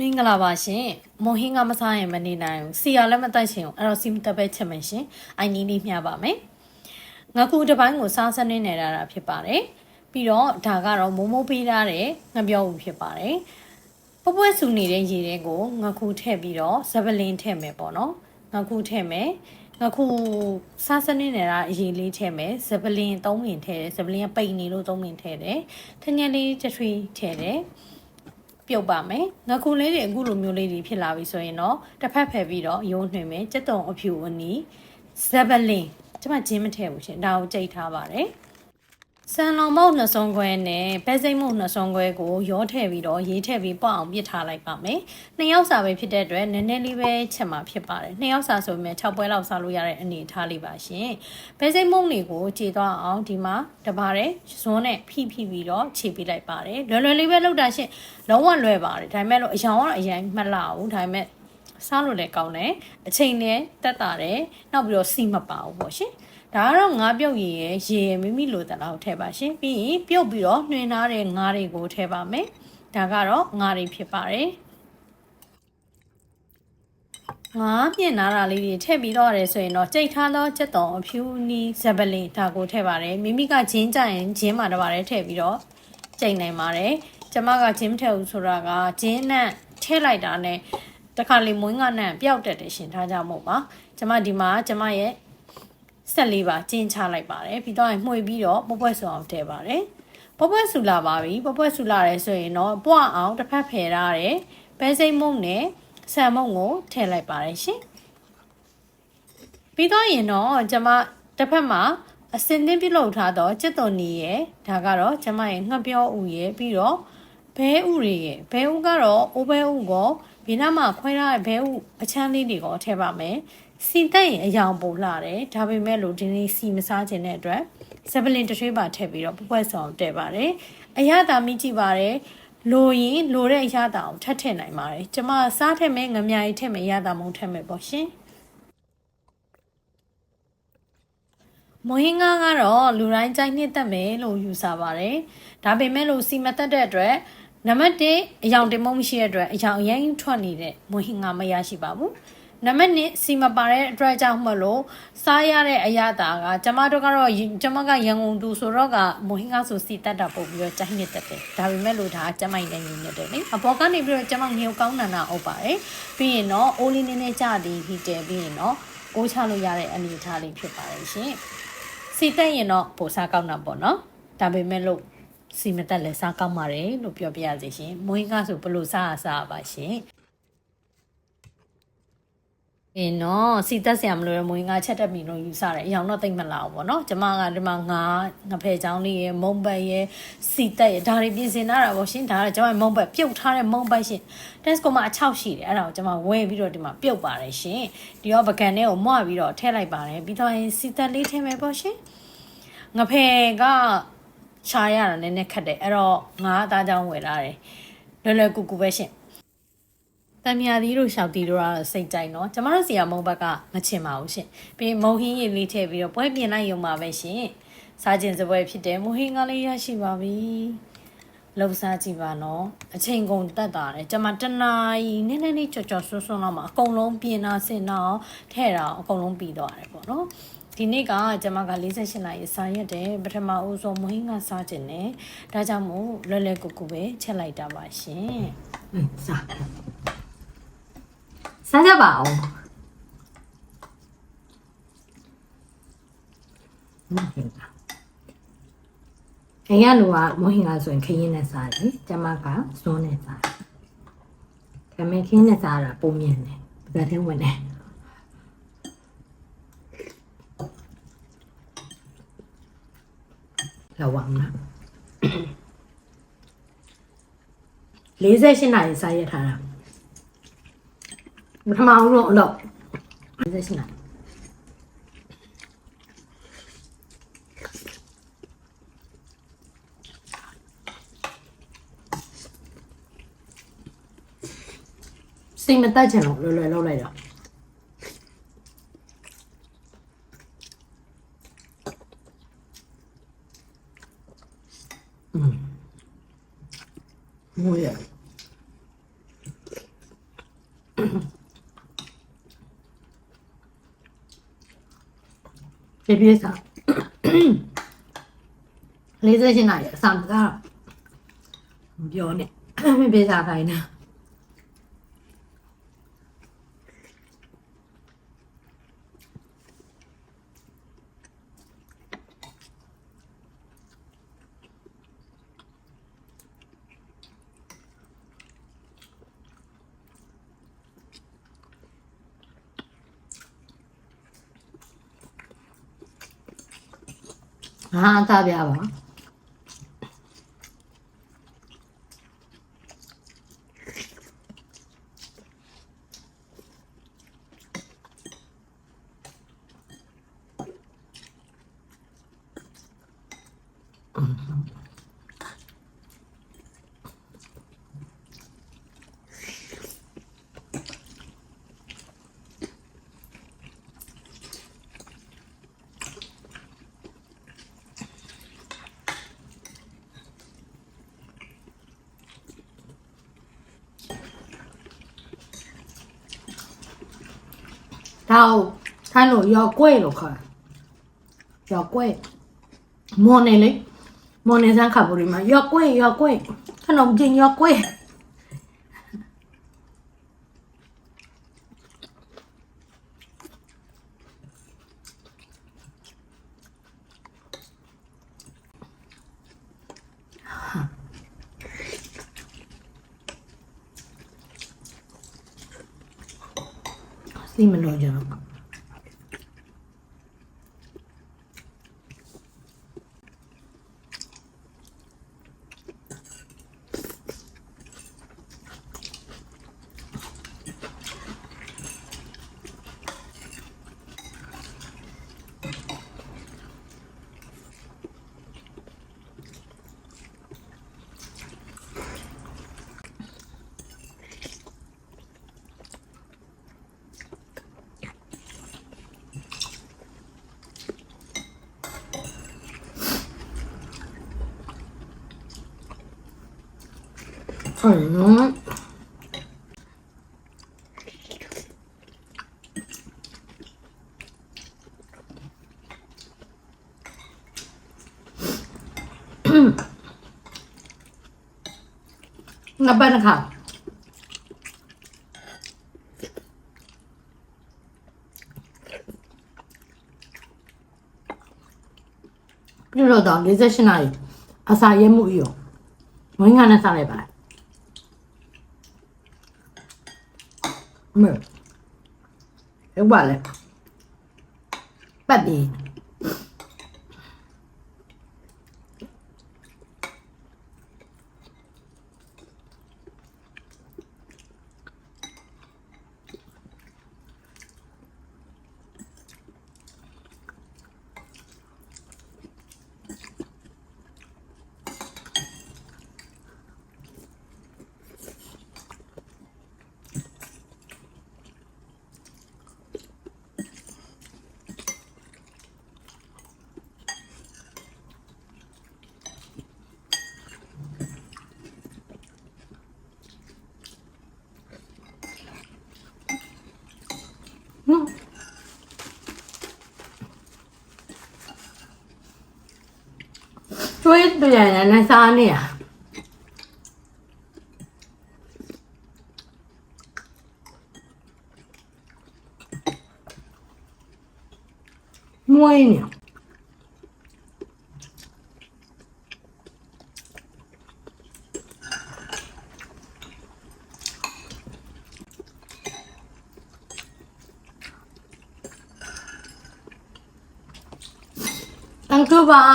မင်္ဂလာပါရှင်မော်ဟင်းကမစားရင်မနေနိုင်ဘူးစီရလည်းမတက်ချင်ဘူးအဲ့တော့စီမတက်ပဲချက်မယ်ရှင်အိုင်နီလေးမျှပါမယ်ငါကူတစ်ပိုင်းကိုစားစနစ်နေတာတာဖြစ်ပါတယ်ပြီးတော့ဒါကတော့မိုးမိုးပေးထားတဲ့ငပြောဦးဖြစ်ပါတယ်ပပွက်ဆူနေတဲ့ရေတွေကိုငါကူထည့်ပြီးတော့ဇပလင်းထည့်မယ်ပေါ့နော်ငါကူထည့်မယ်ငါခုစားစနစ်နေတာအရေးလေးထည့်မယ်ဇပလင်း၃ဝင်ထည့်တယ်ဇပလင်းကပိတ်နေလို့၃ဝင်ထည့်တယ်ထညက်လေးတစ်ထွေးထည့်တယ် ပြုတ်ပါမယ်ငခုလေးတွေအခုလိုမျိုးလေးတွေဖြစ်လာပြီဆိုရင်တော့တစ်ဖက်ဖယ်ပြီးတော့ရိုးနှွှင်မယ်စက်တုံအဖြူအနီးဇဗလင်ကျွန်မဂျင်းမထည့်ဘူးရှင်ဒါကိုကြိတ်ထားပါတယ် ဆန်လောင်မောက်နှစ်စုံခွဲနဲ့ပဲစိမ့်မုတ်နှစ်စုံခွဲကိုရောထည့်ပြီးတော့ရေးထည့်ပြီးပေါ့အောင်ပြစ်ထားလိုက်ပါမယ်နှစ်ယောက်စာပဲဖြစ်တဲ့အတွက်နည်းနည်းလေးပဲချက်မှာဖြစ်ပါတယ်နှစ်ယောက်စာဆိုပေမဲ့6ပွဲလောက်စားလို့ရတဲ့အနေထားလေးပါရှင်ပဲစိမ့်မုတ်တွေကိုခြေသွားအောင်ဒီမှာတပါးတဲ့ဇွန်းနဲ့ဖိဖိပြီးတော့ခြေပေးလိုက်ပါတယ်လွယ်လွယ်လေးပဲလုပ်တာရှင်လုံးဝလွယ်ပါတယ်ဒါပေမဲ့လို့အယောင်ကတော့အရင်မှတ်လာဘူးဒါပေမဲ့စားလို့လည်းကောင်းတယ်အချိန်လည်းတက်တာတယ်နောက်ပြီးတော့စီမပါဘူးပေါ့ရှင် ဒါကတော့ငါးပြုတ်ရည်ရဲ့ရေရည်မိမိလိုတလောက်ထည့်ပါရှင်ပြီးရင်ပြုတ်ပြီးတော့နှွင်ထားတဲ့ငါးတွေကိုထည့်ပါမယ်ဒါကတော့ငါးတွေဖြစ်ပါတယ်ငါးမြင့်နာတာလေးတွေထည့်ပြီးတော့ရတယ်ဆိုရင်တော့ကြိတ်ထားသောစက်တော်အဖြူနီးဇပလင်ဒါကိုထည့်ပါတယ်မိမိကဂျင်းကြရင်ဂျင်းမှာတပါတယ်ထည့်ပြီးတော့ကြိတ်နိုင်ပါတယ်ကျမကဂျင်းမထည့်ဘူးဆိုတာကဂျင်းနဲ့ထည့်လိုက်တာနဲ့တခါလေမွေးငါနဲ့ပျောက်တက်တယ်ရှင်ဒါကြောင့်မို့ပါကျမဒီမှာကျမရဲ့ ဆက်လေးပါကျင်းချလိုက်ပါတယ်ပြီးတော့မှွေပြီးတော့ပွက်ပွက်ဆူအောင်ထည့်ပါတယ်ပွက်ပွက်ဆူလာပါပြီပွက်ပွက်ဆူလာတယ်ဆိုရင်တော့ပွအောင်တစ်ဖက်ဖယ်ထားတယ်ပဲစိမ့်မုံနဲ့ဆန်မုံကိုထည့်လိုက်ပါတယ်ရှင်ပြီးတော့ရင်တော့ကျမတစ်ဖက်မှာအစင်သင်းပြုလုပ်ထားတော့จิตတော်နီရဲ့ဒါကတော့ကျမရဲ့ငှက်ပြောဥရဲ့ပြီးတော့ဘဲဥတွေရဲ့ဘဲဥကတော့အိုးဘဲဥကို ဘေးနားမှာခွဲထားတဲ့ဘဲဥအချမ်းလေးတွေကိုထည့်ပါမယ်စီတက်ရင်အယောင်ပိုလာတယ်ဒါပေမဲ့လို့ဒီနေ့စီမစားခြင်းတဲ့အတွက်ဇပလင်တစ်ထွေးပါထည့်ပြီးတော့ပပွက်ဆောင်တည့်ပါတယ်အရသာမိကြည့်ပါတယ်လိုရင်လိုတဲ့အရသာအောင်ထပ်ထည့်နိုင်ပါတယ်ကျမစားထည့်မယ်ငမြာကြီးထည့်မယ်အရသာမုံထည့်မယ်ပေါ့ရှင်မွေးငါကတော့လူတိုင်းကြိုက်နှစ်သက်မယ်လို့ယူဆပါတယ်ဒါပေမဲ့လို့စီမသက်တဲ့အတွက် နံပါတ်1အယောင်တင်မုံမရှိတဲ့အတွက်အယောင်အရင်ထွက်နေတဲ့မွေးငါမရရှိပါဘူးနံပါတ်2စီမပါတဲ့အတွက်ကြောင့်မလို့စားရတဲ့အရာတာကကျမတို့ကတော့ကျမကရန်ကုန်သူဆိုတော့ကမွေးငါဆိုစီတက်တာပို့ပြီးတော့ကြိုက်နှစ်သက်တယ်ဒါပေမဲ့လို့ဒါကျမိုင်နေနေနေတယ်လေအပေါ်ကနေပြီးတော့ကျမငြိုကောင်းနန္နာအုပ်ပါတယ်ပြီးရင်တော့အိုးလေးနည်းနည်းကြသည်ဟီတယ်ပြီးရင်တော့ကိုးချလို့ရတဲ့အနေအထားလေးဖြစ်ပါတယ်ရှင်စီတက်ရင်တော့ပိုစားကောင်းတာပေါ့နော်ဒါပေမဲ့လို့ စီမတက်လည်းစားကောင်းပါတယ်လို့ပြောပြရစီရှင်မွေးငါဆိုဘလို့စားရစားပါရှင်အင်းနော်စီတက်ဆရာမလို့ရမွေးငါချက်တက်ပြီလို့ယူဆတယ်အရောင်တော့တိတ်မလာဘူးပေါ့နော်ကျမကဒီမှာငါငဖဲချောင်းလေးရယ်မုံပတ်ရယ်စီတက်ရယ်ဒါတွေပြင်ဆင်ထားတာပေါ့ရှင်ဒါကကျမမုံပတ်ပြုတ်ထားတဲ့မုံပတ်ရှင် test ကိုမှအချောက်ရှိတယ်အဲ့ဒါကိုကျမဝယ်ပြီးတော့ဒီမှာပြုတ်ပါတယ်ရှင်ဒီတော့ပကံထဲကိုမွပြီးတော့ထည့်လိုက်ပါတယ်ပြီးတော့စီတက်လေးထည့်မယ်ပေါ့ရှင်ငဖဲက ရှားရတာနည်းနည်းခက်တယ်အဲ့တော့ငါအသားကြောင်းဝယ်လာတယ်လွယ်လွယ်ကူကူပဲရှင်တံမြာသီးတို့ရှောက်တီတို့ကတော့စိတ်ကြိုက်နော်ကျမတို့စီကမုံဘက်ကမချင်ပါဘူးရှင်ပြီးမုံဟင်းရည်လေးထည့်ပြီးတော့ပွဲပြင်လိုက်ရုံပါပဲရှင်စားခြင်းစပွဲဖြစ်တယ်မုံဟင်းကလေးရရှိပါပြီလှုပ်ရှားကြည့်ပါနော်အချိန်ကုန်တက်တာတယ်ကျမတနာရီနည်းနည်းလေးကြော်ကြော်ဆွဆွလောက်မှာအကုန်လုံးပြင်တာစင်တာထဲ့တာအကုန်လုံးပြီးသွားတယ်ပေါ့နော် ဒီနေ့ကကျမက48နာရီစာရက်တယ်ပထမဦးဆုံးမဟင်းကစားခြင်းနဲ့ဒါကြောင့်မို့လွယ်လွယ်ကူကူပဲချက်လိုက်တာပါရှင်嗯，啥？စားကြပါအောင်မဟင်ကအရင်ကမဟင်ကဆိုရင်ခရင်နဲ့စားတယ်ကျမကစွန်းနဲ့စားတယ်ဒါပေမဲ့ခင်းနဲ့စားတာပုံမြင်တယ်ပကတ်ထဲဝင်တယ် လောအောင်လား48နာရီစားရထားတာပထမဦးတော့အတော့48နာရီစိတ်မတက်ချင်လို့လွယ်လွယ်လုပ်လိုက်တော့อืมငိုရ ပြေပြေစားလေးစရှင်နိုင်အဆောင်ကတော့မပြောနဲ့ပြေပြေစားခိုင်း နေဟာသားပြပါ ဒါကိုထိုင်းလို့ရော်ကွဲလို့ခေါ်တယ်ရော်ကွဲမော်နေလေမော်နေစမ်းခါပူရီမှာရော်ကွဲရော်ကွဲခနုံကျင်ရော်ကွဲ စီမ လို့ကြတော့ဟုတ်နော်ငါပတ်ခါပြလို့တော့48နာရီအစာရဲမှုရောဝင်းကနဲ့စား လိုက်ပါလား မဟုတ်ပါလေပတ်ပြီးကျွေး